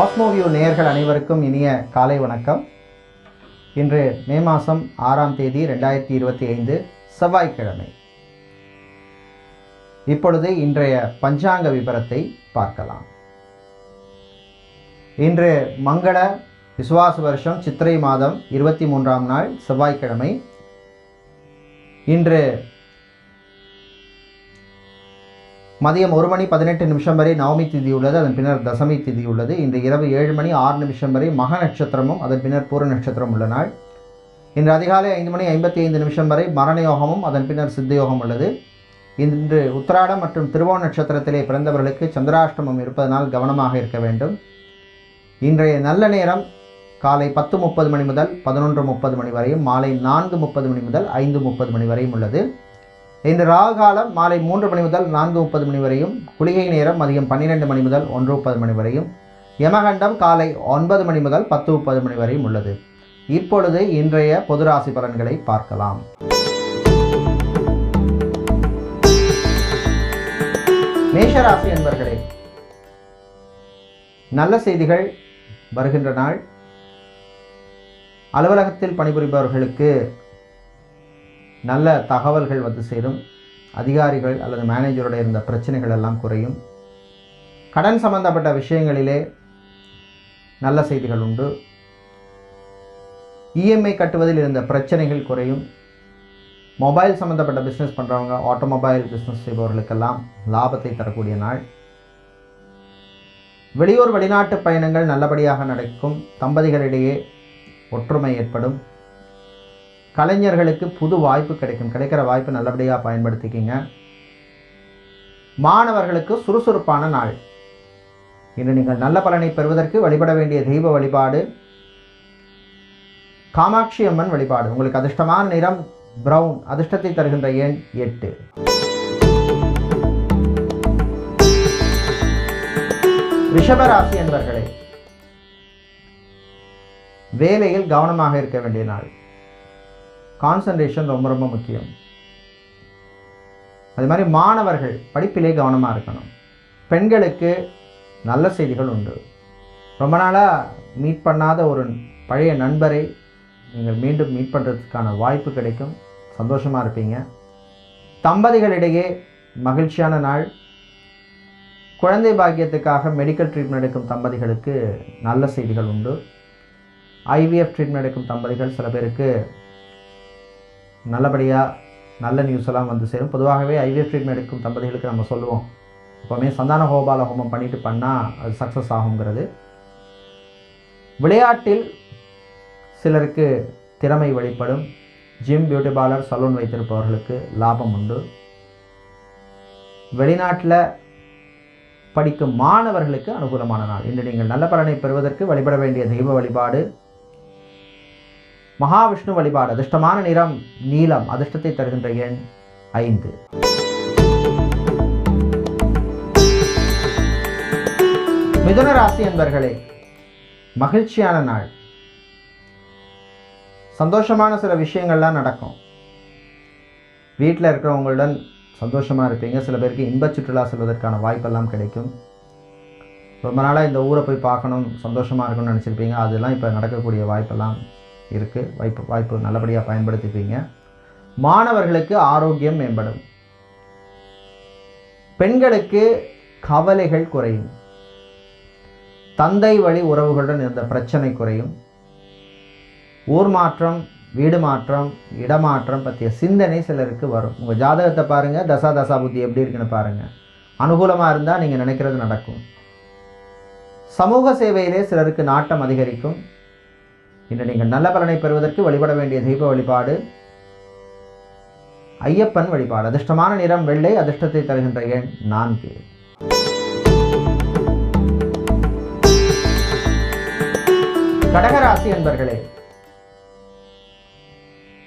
Cosmoview நேயர்கள் அனைவருக்கும் இனிய காலை வணக்கம். இன்று மே மாதம் ஆறாம் தேதி ரெண்டாயிரத்தி இருபத்தி ஐந்து செவ்வாய்க்கிழமை. இப்பொழுது இன்றைய பஞ்சாங்க விபரத்தை பார்க்கலாம். இன்று மங்கள விசுவாச வருஷம் சித்திரை மாதம் இருபத்தி மூன்றாம் நாள் செவ்வாய்க்கிழமை. இன்று மதியம் ஒரு மணி பதினெட்டு நிமிஷம் வரை நவமி திதி உள்ளது அதன் பின்னர் தசமி திதி உள்ளது. இன்று இரவு ஏழு மணி ஆறு நிமிஷம் வரை மக நட்சத்திரமும் அதன் பின்னர் பூர நட்சத்திரம் உள்ள நாள். இன்று அதிகாலை ஐந்து மணி ஐம்பத்தி ஐந்து நிமிஷம் வரை மரண யோகமும் அதன் பின்னர் சித்த யோகம் உள்ளது. இன்று உத்திராடம் மற்றும் திருவோண நட்சத்திரத்திலே பிறந்தவர்களுக்கு சந்திராஷ்டமம் இருப்பதனால் கவனமாக இருக்க வேண்டும். இன்றைய நல்ல நேரம் காலை பத்து முப்பது மணி முதல் பதினொன்று முப்பது மணி வரையும் மாலை நான்கு முப்பது மணி முதல் ஐந்து முப்பது மணி வரையும் உள்ளது. இன்று ராகு காலம் மாலை மூன்று மணி முதல் நான்கு முப்பது மணி வரையும் குளிகை நேரம் மதியம் பன்னிரெண்டு மணி முதல் ஒன்று முப்பது மணி வரையும் யமகண்டம் காலை ஒன்பது மணி முதல் பத்து முப்பது மணி வரையும் உள்ளது. இப்பொழுது இன்றைய பொது ராசி பலன்களை பார்க்கலாம். மேஷராசி என்பர்களே நல்ல செய்திகள் வருகின்ற நாள். அலுவலகத்தில் பணிபுரிபவர்களுக்கு நல்ல தகவல்கள் வந்து சேரும். அதிகாரிகள் அல்லது மேனேஜரோட இருந்த பிரச்சனைகள் எல்லாம் குறையும். கடன் சம்பந்தப்பட்ட விஷயங்களிலே நல்ல செய்திகள் உண்டு. இஎம்ஐ கட்டுவதில் இருந்த பிரச்சனைகள் குறையும். மொபைல் சம்மந்தப்பட்ட பிஸ்னஸ் பண்ணுறவங்க ஆட்டோமொபைல் பிஸ்னஸ் செய்பவர்களுக்கெல்லாம் லாபத்தை தரக்கூடிய நாள். வெளியூர் வெளிநாட்டு பயணங்கள் நல்லபடியாக நடக்கும். தம்பதிகளிடையே ஒற்றுமை ஏற்படும். கலைஞர்களுக்கு புது வாய்ப்பு கிடைக்கும். கிடைக்கிற வாய்ப்பு நல்லபடியாக பயன்படுத்திக்கிங்க. மாணவர்களுக்கு சுறுசுறுப்பான நாள். இன்று நீங்கள் நல்ல பலனை பெறுவதற்கு வழிபட வேண்டிய தெய்வ வழிபாடு காமாட்சி அம்மன் வழிபாடு. உங்களுக்கு அதிர்ஷ்டமான நிறம் பிரவுன் அதிர்ஷ்டத்தை தருகின்ற எண் எட்டு. ரிஷபராசி என்பர்களே வேலையில் கவனமாக இருக்க வேண்டிய நாள். கான்சன்ட்ரேஷன் ரொம்ப ரொம்ப முக்கியம். அது மாதிரி மாணவர்கள் படிப்பிலே கவனமாக இருக்கணும். பெண்களுக்கு நல்ல செய்திகள் உண்டு. ரொம்ப நாளாக மீட் பண்ணாத ஒரு பழைய நண்பரை நீங்கள் மீண்டும் மீட் பண்ணுறதுக்கான வாய்ப்பு கிடைக்கும். சந்தோஷமாக இருப்பீங்க. தம்பதிகளிடையே மகிழ்ச்சியான நாள். குழந்தை பாக்கியத்துக்காக மெடிக்கல் ட்ரீட்மெண்ட் எடுக்கும் தம்பதிகளுக்கு நல்ல செய்திகள் உண்டு. ஐவிஎஃப் ட்ரீட்மெண்ட் எடுக்கும் தம்பதிகள் சில பேருக்கு நல்லபடியாக நல்ல நியூஸ் எல்லாம் வந்து சேரும். பொதுவாகவே ஐவிஎஃப் ட்ரீட்மெண்ட் எடுக்கும் தம்பதிகளுக்கு நம்ம சொல்லுவோம். எப்போவுமே சந்தான கோபால ஹோமம் பண்ணிட்டு பண்ணால் அது சக்ஸஸ் ஆகுங்கிறது விளையாட்டில் சிலருக்கு திறமை வெளிப்படும். ஜிம் பியூட்டி பார்லர் சலூன் வைத்திருப்பவர்களுக்கு லாபம் உண்டு. வெளிநாட்டில் படிக்கும் மாணவர்களுக்கு அனுகூலமான நாள். இன்று நீங்கள் நல்ல பலனை பெறுவதற்கு வழிபட வேண்டிய தெய்வ வழிபாடு மகாவிஷ்ணு வழிபாடு அதிர்ஷ்டமான நிறம் நீலம் அதிர்ஷ்டத்தை தருகின்ற எண் ஐந்து. மிதுன ராசி என்பர்களே மகிழ்ச்சியான நாள். சந்தோஷமான சில விஷயங்கள்லாம் நடக்கும். வீட்டில் இருக்கிறவங்களுடன் சந்தோஷமாக இருப்பீங்க. சில பேருக்கு இன்பச் சுற்றுலா செல்வதற்கான வாய்ப்பெல்லாம் கிடைக்கும். ரொம்ப நாளாக இந்த ஊரை போய் பார்க்கணும் சந்தோஷமாக இருக்கணும்னு நினச்சிருப்பீங்க. அதெல்லாம் இப்போ நடக்கக்கூடிய வாய்ப்பெல்லாம் இருக்குது வாய்ப்பு வாய்ப்பு நல்லபடியாக பயன்படுத்திப்பீங்க. மாணவர்களுக்கு ஆரோக்கியம் மேம்படும். பெண்களுக்கு கவலைகள் குறையும். தந்தை வழி உறவுகளுடன் இருந்த பிரச்சனை குறையும். ஊர் மாற்றம் வீடு மாற்றம் இடமாற்றம் பற்றிய சிந்தனை சிலருக்கு வரும். உங்கள் ஜாதகத்தை பாருங்கள் தசா தசா புத்தி எப்படி இருக்குன்னு பாருங்கள் அனுகூலமாக இருந்தால் நீங்கள் நினைக்கிறது நடக்கும். சமூக சேவையிலே சிலருக்கு நாட்டம் அதிகரிக்கும். இன்று நீங்கள் நல்ல பலனை பெறுவதற்கு வழிபட வேண்டிய தெய்வ வழிபாடு ஐயப்பன் வழிபாடு. அதிர்ஷ்டமான நிறம் வெள்ளை அதிர்ஷ்டத்தை தருகின்ற எண் நான்கு. கடகராசி என்பர்களே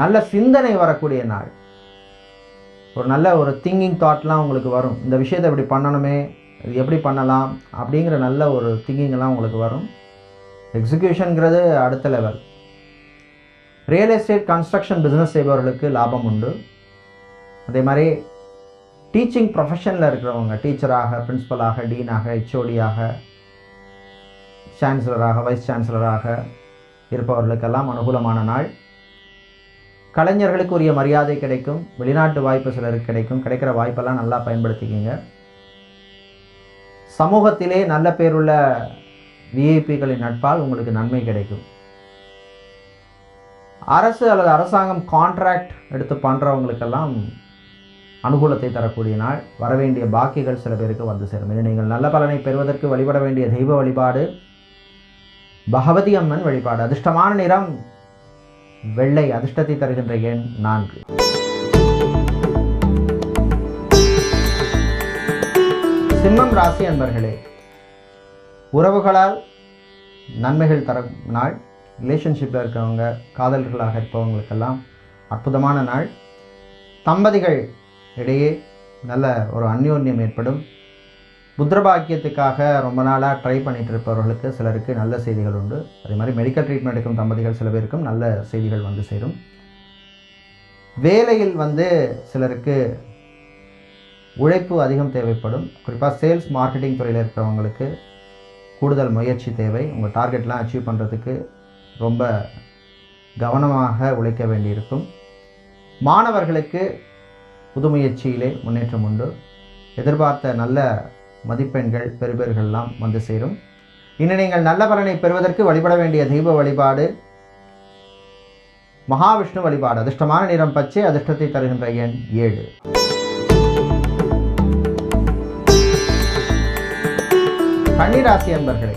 நல்ல சிந்தனை வரக்கூடிய நாள். ஒரு நல்ல ஒரு திங்கிங் தாட்லாம் உங்களுக்கு வரும். இந்த விஷயத்தை இப்படி பண்ணணுமே இது எப்படி பண்ணலாம் அப்படிங்கிற நல்ல ஒரு திங்கிங் எல்லாம் உங்களுக்கு வரும். எக்ஸிக்யூஷனுங்கிறது அடுத்த level real estate construction business செய்பவர்களுக்கு லாபம் உண்டு. அதே மாதிரி டீச்சிங் ப்ரொஃபஷனில் இருக்கிறவங்க டீச்சராக பிரின்ஸிபலாக டீனாக ஹெச்ஓடியாக சான்சலராக வைஸ் சான்சலராக இருப்பவர்களுக்கெல்லாம் அனுகூலமான நாள். கலைஞர்களுக்கு உரிய மரியாதை கிடைக்கும். வெளிநாட்டு வாய்ப்பு சிலருக்கு கிடைக்கும். கிடைக்கிற வாய்ப்பெல்லாம் நல்லா பயன்படுத்திக்கிங்க. சமூகத்திலே நல்ல பேருள்ள விஐபிகளின் நட்பால் உங்களுக்கு நன்மை கிடைக்கும். அரசு அல்லது அரசாங்கம் கான்ட்ராக்ட் எடுத்து பண்ணுறவங்களுக்கெல்லாம் அனுகூலத்தை தரக்கூடிய நாள். வரவேண்டிய பாக்கிகள் சில பேருக்கு வந்து சேரும். இனி நீங்கள் நல்ல பலனை பெறுவதற்கு வழிபட வேண்டிய தெய்வ வழிபாடு பகவதி அம்மன் வழிபாடு அதிர்ஷ்டமான நிறம் வெள்ளை அதிர்ஷ்டத்தை தருகின்ற எண் நான்கு. சிம்மம் ராசி அன்பர்களே உறவுகளால் நன்மைகள் தரும் நாள் ரிலேஷன்ஷிப்பில் இருக்கிறவங்க காதலர்களாக இருப்பவங்களுக்கெல்லாம் அற்புதமான நாள். தம்பதிகள் இடையே நல்ல ஒரு அந்யோன்யம் ஏற்படும். புத்திரபாக்கியத்துக்காக ரொம்ப நாளாக ட்ரை பண்ணிட்டு இருப்பவர்களுக்கு சிலருக்கு நல்ல செய்திகள் உண்டு. அதே மாதிரி மெடிக்கல் ட்ரீட்மெண்ட் எடுக்கும் தம்பதிகள் சில பேருக்கும் நல்ல செய்திகள் வந்து சேரும். வேலையில் வந்து சிலருக்கு உழைப்பு அதிகம் தேவைப்படும். குறிப்பாக சேல்ஸ் மார்க்கெட்டிங் துறையில் இருக்கிறவங்களுக்கு கூடுதல் முயற்சி தேவை. உங்கள் டார்கெட்லாம் அச்சீவ் பண்ணுறதுக்கு ரொம்ப கவனமாக உழைக்க வேண்டியிருக்கும். மாணவர்களுக்கு புது முயற்சியிலே முன்னேற்றம் உண்டு. எதிர்பார்த்த நல்ல மதிப்பெண்கள் பெறுபேர்கள்லாம் வந்து சேரும். இனி நீங்கள் நல்ல பலனை பெறுவதற்கு வழிபட வேண்டிய தெய்வ வழிபாடு மகாவிஷ்ணு வழிபாடு அதிர்ஷ்டமான நிறம் பச்சை அதிர்ஷ்டத்தை தருகின்ற எண் ஏழு. கன்னிராசி அன்பர்களே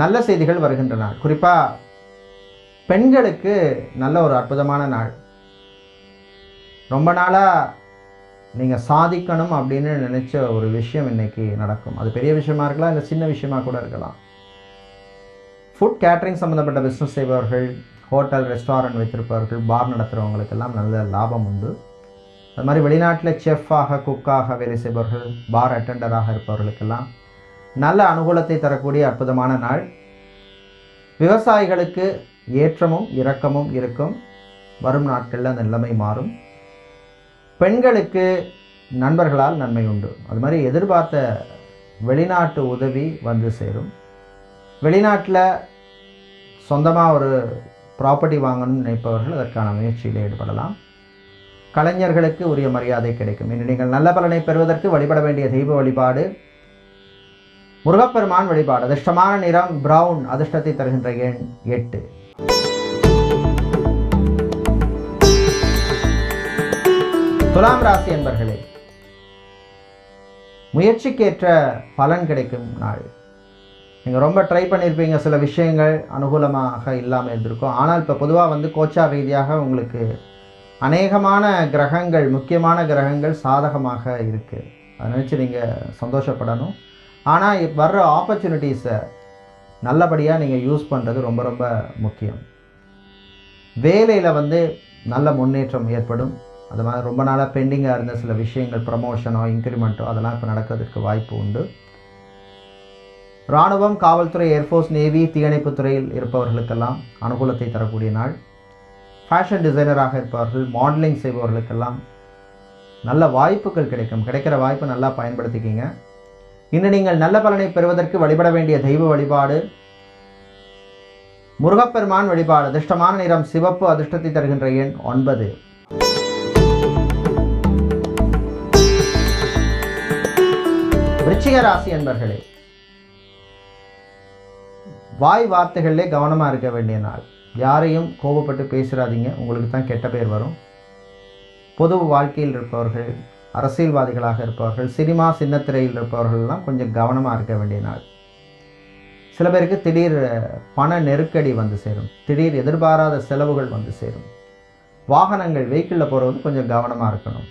நல்ல செய்திகள் வருகின்ற நாள் குறிப்பாக பெண்களுக்கு நல்ல ஒரு அற்புதமான நாள். ரொம்ப நாளாக நீங்கள் சாதிக்கணும் அப்படின்னு நினச்ச ஒரு விஷயம் இன்னைக்கு நடக்கும். அது பெரிய விஷயமா இருக்கலாம் இல்லை சின்ன விஷயமா கூட இருக்கலாம். ஃபுட் கேட்ரிங் சம்மந்தப்பட்ட பிஸ்னஸ் செய்பவர்கள் ஹோட்டல் ரெஸ்டாரண்ட் வைத்திருப்பவர்கள் பார் நடத்துகிறவங்களுக்கெல்லாம் நல்ல லாபம் உண்டு. அது மாதிரி வெளிநாட்டில் செஃப்பாக குக்காக வேலை செய்பவர்கள் பார் அட்டெண்டராக இருப்பவர்களுக்கெல்லாம் நல்ல அனுகூலத்தை தரக்கூடிய அற்புதமான நாள். விவசாயிகளுக்கு ஏற்றமும் இரக்கமும் இருக்கும். வரும் நாட்களில் அந்த நிலைமை மாறும். பெண்களுக்கு நண்பர்களால் நன்மை உண்டு. அது மாதிரி எதிர்பார்த்த வெளிநாட்டு உதவி வந்து சேரும். வெளிநாட்டில் சொந்தமாக ஒரு ப்ராப்பர்ட்டி வாங்கணும்னு நினைப்பவர்கள் அதற்கான முயற்சியில் ஈடுபடலாம். கலைஞர்களுக்கு உரிய மரியாதை கிடைக்கும். இன்று நீங்கள் நல்ல பலனை பெறுவதற்கு வழிபட வேண்டிய தெய்வ வழிபாடு முருகப்பெருமான் வழிபாடு அதிர்ஷ்டமான நிறம் பிரவுன் அதிர்ஷ்டத்தை தருகின்ற எண் எட்டு. துலாம் ராசி என்பர்களே முயற்சிக்கேற்ற பலன் கிடைக்கும் நாள். நீங்கள் ரொம்ப ட்ரை பண்ணியிருப்பீங்க சில விஷயங்கள் அனுகூலமாக இல்லாமல் இருந்திருக்கும். ஆனால் இப்போ பொதுவாக வந்து கோச்சார் ரீதியாக உங்களுக்கு அநேகமான கிரகங்கள் முக்கியமான கிரகங்கள் சாதகமாக இருக்குது அதை நினச்சி நீங்கள் சந்தோஷப்படணும். ஆனால் வர்ற ஆப்பர்ச்சுனிட்டிஸை நல்லபடியாக நீங்கள் யூஸ் பண்ணுறது ரொம்ப ரொம்ப முக்கியம். வேலையில் வந்து நல்ல முன்னேற்றம் ஏற்படும். அது மாதிரி ரொம்ப நாளாக பெண்டிங்காக இருந்த சில விஷயங்கள் ப்ரமோஷனோ இன்க்ரிமெண்ட்டோ அதெல்லாம் இப்போ நடக்கிறதுக்கு வாய்ப்பு உண்டு. இராணுவம் காவல்துறை ஏர்ஃபோர்ஸ் நேவி தீயணைப்புத் துறையில் இருப்பவர்களுக்கெல்லாம் அனுகூலத்தை தரக்கூடிய நாள். ஃபேஷன் டிசைனராக இருப்பார்கள் மாடலிங் செய்பவர்களுக்கெல்லாம் நல்ல வாய்ப்புகள் கிடைக்கும். கிடைக்கிற வாய்ப்பு நல்லா பயன்படுத்திக்கிங்க. இன்று நீங்கள் நல்ல பலனை பெறுவதற்கு வழிபட வேண்டிய தெய்வ வழிபாடு முருகப்பெருமான் வழிபாடு அதிர்ஷ்டமான நிறம் சிவப்பு அதிர்ஷ்டத்தை தருகின்ற எண் ஒன்பது. விருச்சிக ராசி என்பர்களே வாய் வார்த்தைகளிலே கவனமாக இருக்க வேண்டிய நாள். யாரையும் கோபப்பட்டு பேசுகிறாதீங்க உங்களுக்கு தான் கெட்ட பேர் வரும். பொது வாழ்க்கையில் இருப்பவர்கள் அரசியல்வாதிகளாக இருப்பவர்கள் சினிமா சின்னத்திரையில் இருப்பவர்கள்லாம் கொஞ்சம் கவனமாக இருக்க வேண்டிய நாள். சில பேருக்கு திடீர் பண நெருக்கடி வந்து சேரும். திடீர் எதிர்பாராத செலவுகள் வந்து சேரும். வாகனங்கள் வெஹிக்கிளில் போகிறது கொஞ்சம் கவனமாக இருக்கணும்.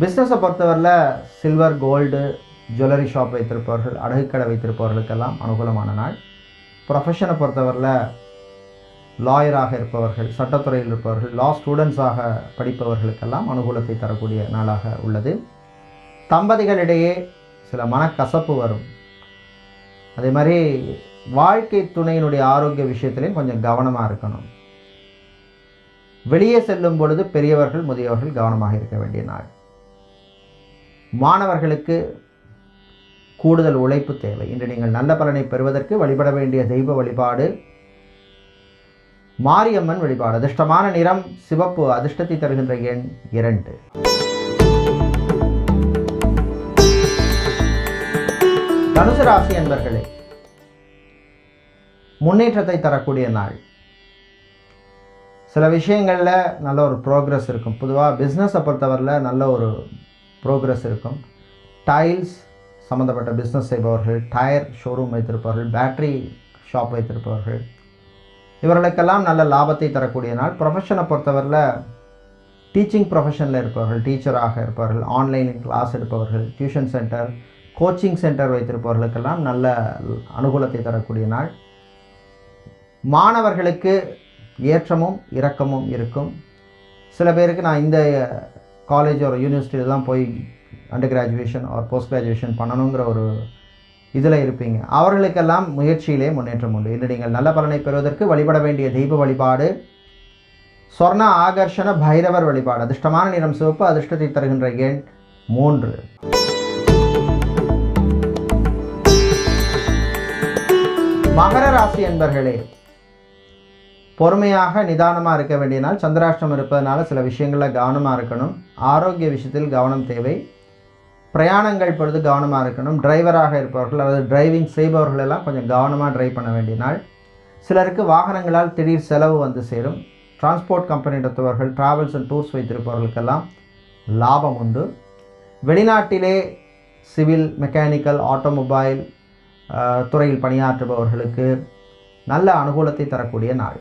பிஸ்னஸை பொறுத்தவரையில் சில்வர் கோல்டு ஜுவல்லரி ஷாப் வைத்திருப்பவர்கள் அடகுக்கடை வைத்திருப்பவர்களுக்கெல்லாம் அனுகூலமான நாள். ப்ரொஃபஷனை பொறுத்தவரையில் லாயராக இருப்பவர்கள் சட்டத்துறையில் இருப்பவர்கள் லா ஸ்டூடெண்ட்ஸாக படிப்பவர்களுக்கெல்லாம் அனுகூலத்தை தரக்கூடிய நாளாக உள்ளது. தம்பதிகளிடையே சில மனக்கசப்பு வரும். அதே மாதிரி வாழ்க்கை துணையினுடைய ஆரோக்கிய விஷயத்திலையும் கொஞ்சம் கவனமாக இருக்கணும். வெளியே செல்லும் பொழுது பெரியவர்கள் முதியவர்கள் கவனமாக இருக்க வேண்டிய நாள். மாணவர்களுக்கு கூடுதல் உழைப்பு தேவை. இன்று நீங்கள் நல்ல பலனை பெறுவதற்கு வழிபட வேண்டிய தெய்வ வழிபாடு மாரியம்மன் வழிபாடு. அதிர்ஷ்டமான நிறம் சிவப்பு அதிர்ஷ்டத்தை தருகின்ற எண் இரண்டு. தனுசு ராசி என்பர்களே முன்னேற்றத்தை தரக்கூடிய நாள். சில விஷயங்களில் நல்ல ஒரு ப்ரோக்ரஸ் இருக்கும். பொதுவாக பிஸ்னஸை பொறுத்தவரையில் நல்ல ஒரு ப்ரோக்ரஸ் இருக்கும். டைல்ஸ் சம்மந்தப்பட்ட பிஸ்னஸ் செய்பவர்கள் டயர் ஷோரூம் வைத்திருப்பவர்கள் பேட்டரி ஷாப் வைத்திருப்பவர்கள் இவர்களுக்கெல்லாம் நல்ல லாபத்தை தரக்கூடிய நாள். ப்ரொஃபஷனை பொறுத்தவரையில் டீச்சிங் ப்ரொஃபஷனில் இருப்பவர்கள் டீச்சராக இருப்பவர்கள் ஆன்லைனில் கிளாஸ் எடுப்பவர்கள் டியூஷன் சென்டர் கோச்சிங் சென்டர் வைத்திருப்பவர்களுக்கெல்லாம் நல்ல அனுகூலத்தை தரக்கூடிய நாள். மாணவர்களுக்கு ஏற்றமும் இரக்கமும் இருக்கும். சில பேருக்கு நான் இந்த காலேஜ் ஒரு யூனிவர்சிட்டியில் தான் போய் under graduation or post graduation பண்ணணுங்கிற ஒரு இதில் இருப்பீங்க. அவர்களுக்கெல்லாம் முயற்சியிலே முன்னேற்றம் உண்டு. இன்று நீங்கள் நல்ல பலனை பெறுவதற்கு வழிபட வேண்டிய தெய்வ வழிபாடு சொர்ண ஆகர்ஷண பைரவர் வழிபாடு அதிர்ஷ்டமான நிறம் சிவப்பு அதிர்ஷ்டத்தை தருகின்ற எண் மூன்று. மகர ராசி என்பர்களே பொறுமையாக நிதானமாக இருக்க வேண்டிய நாள் சந்திராஷ்டம் இருப்பதனால சில விஷயங்களில் கவனமாக இருக்கணும். ஆரோக்கிய விஷயத்தில் கவனம் தேவை. பிரயாணங்கள் பொழுது கவனமாக இருக்கணும். டிரைவராக இருப்பவர்கள் அல்லது டிரைவிங் செய்பவர்கள் எல்லாம் கொஞ்சம் கவனமாக டிரைவ் பண்ண வேண்டிய நாள். சிலருக்கு வாகனங்களால் திடீர் செலவு வந்து சேரும். டிரான்ஸ்போர்ட் கம்பெனி நடத்துபவர்கள் டிராவல்ஸ் அண்ட் டூர்ஸ் வைத்திருப்பவர்களுக்கெல்லாம் லாபம் உண்டு. வெளிநாட்டிலே சிவில் மெக்கானிக்கல் ஆட்டோமொபைல் துறையில் பணியாற்றுபவர்களுக்கு நல்ல அனுகூலத்தை தரக்கூடிய நாள்.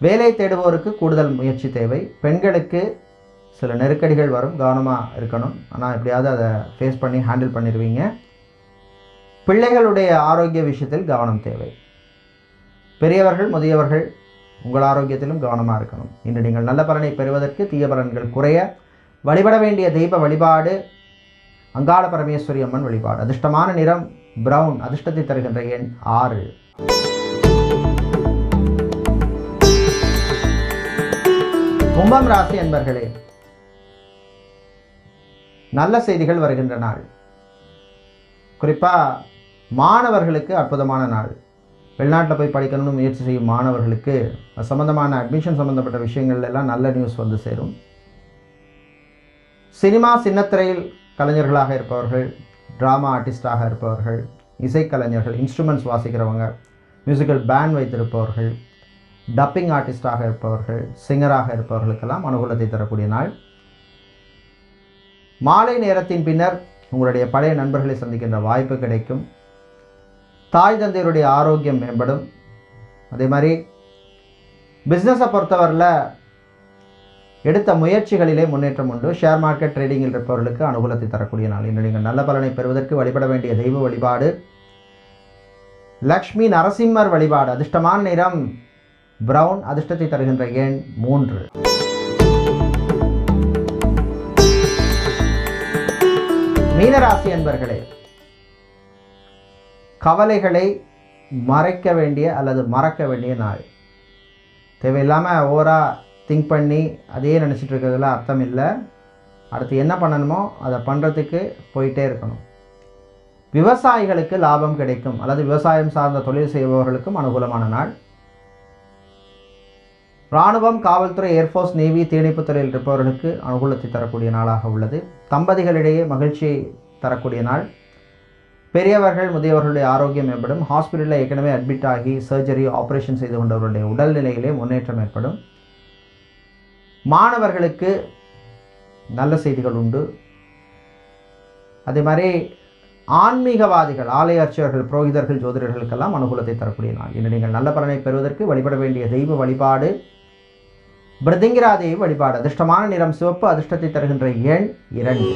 வேலை தேடுபவருக்கு கூடுதல் முயற்சி தேவை. பெண்களுக்கு சில நெருக்கடிகள் வரும் கவனமாக இருக்கணும். ஆனால் எப்படியாவது அதை ஃபேஸ் பண்ணி ஹேண்டில் பண்ணிடுவீங்க. பிள்ளைகளுடைய ஆரோக்கிய விஷயத்தில் கவனம் தேவை. பெரியவர்கள் முதியவர்கள் உங்கள் ஆரோக்கியத்திலும் கவனமாக இருக்கணும். இன்று நீங்கள் நல்ல பலனை பெறுவதற்கு தீய பலன்கள் குறைய வழிபட வேண்டிய தெய்வ வழிபாடு அங்காள பரமேஸ்வரி அம்மன் வழிபாடு. அதிர்ஷ்டமான நிறம் பிரவுன் அதிர்ஷ்டத்தை தருகின்ற எண் ஆறு. கும்பம் ராசி என்பர்களே நல்ல செய்திகள் வருகின்ற நாள். குறிப்பாக மாணவர்களுக்கு அற்புதமான நாள். வெளிநாட்டில் போய் படிக்கணும்னு முயற்சி செய்யும் மாணவர்களுக்கு சம்மந்தமான அட்மிஷன் சம்மந்தப்பட்ட விஷயங்கள் எல்லாம் நல்ல நியூஸ் வந்து சேரும். சினிமா சின்னத்திரையில் கலைஞர்களாக இருப்பவர்கள் ட்ராமா ஆர்டிஸ்டாக இருப்பவர்கள் இசைக்கலைஞர்கள் இன்ஸ்ட்ருமெண்ட்ஸ் வாசிக்கிறவங்க மியூசிக்கல் பேண்ட் வைத்திருப்பவர்கள் டப்பிங் ஆர்டிஸ்டாக இருப்பவர்கள் சிங்கராக இருப்பவர்களுக்கெல்லாம் அனுகூலத்தை தரக்கூடிய நாள். மாலை நேரத்தின் பின்னர் உங்களுடைய பழைய நண்பர்களை சந்திக்கின்ற வாய்ப்பு கிடைக்கும். தாய் தந்தையருடைய ஆரோக்கியம் மேம்படும். அதே மாதிரி பிஸ்னஸை பொறுத்தவரையில் எடுத்த முயற்சிகளிலே முன்னேற்றம் உண்டு. ஷேர் மார்க்கெட் ட்ரேடிங்கில் இருப்பவர்களுக்கு அனுகூலத்தை தரக்கூடிய நாள் இன்று நீங்கள் நல்ல பலனை பெறுவதற்கு வழிபட வேண்டிய தெய்வ வழிபாடு. லக்ஷ்மி நரசிம்மர் வழிபாடு அதிர்ஷ்டமான நிறம் பிரவுன் அதிர்ஷ்டத்தை தருகின்ற எண் மூன்று. மீனராசி அன்பர்களே கவலைகளை மறைக்க வேண்டிய அல்லது மறக்க வேண்டிய நாள். தேவையில்லாமல் ஓவராக திங்க் பண்ணி அதையே நினச்சிட்டு இருக்கிறதுல அர்த்தம் இல்லை. அடுத்து என்ன பண்ணணுமோ அதை பண்ணுறதுக்கு போயிட்டே இருக்கணும். விவசாயிகளுக்கு லாபம் கிடைக்கும் அல்லது விவசாயம் சார்ந்த தொழில் செய்பவர்களுக்கும் அனுகூலமான நாள். இராணுவம் காவல்துறை ஏர்ஃபோர்ஸ் நேவி தீயணைப்புத் துறையில் இருப்பவர்களுக்கு அனுகூலத்தை தரக்கூடிய நாளாக உள்ளது. தம்பதிகளிடையே மகிழ்ச்சியை தரக்கூடிய நாள். பெரியவர்கள் முதியவர்களுடைய ஆரோக்கியம் மேம்படும். ஹாஸ்பிட்டலில் ஏற்கனவே அட்மிட் ஆகி சர்ஜரி ஆப்ரேஷன் செய்து கொண்டவர்களுடைய உடல்நிலையிலே முன்னேற்றம் ஏற்படும். மாணவர்களுக்கு நல்ல செய்திகள் உண்டு. அதே மாதிரி ஆன்மீகவாதிகள் ஆலய அர்ச்சகர்கள் புரோகிதர்கள் ஜோதிடர்களுக்கெல்லாம் அனுகூலத்தை தரக்கூடிய நாள். இன்று நீங்கள் நல்ல பலனை பெறுவதற்கு வழிபட வேண்டிய தெய்வ வழிபாடு பிரதிங்கிரா வழிபாடு. அதிர்ஷ்டமான நிறம் சிவப்பு அதிர்ஷ்டத்தை தருகின்ற எண் இரண்டு.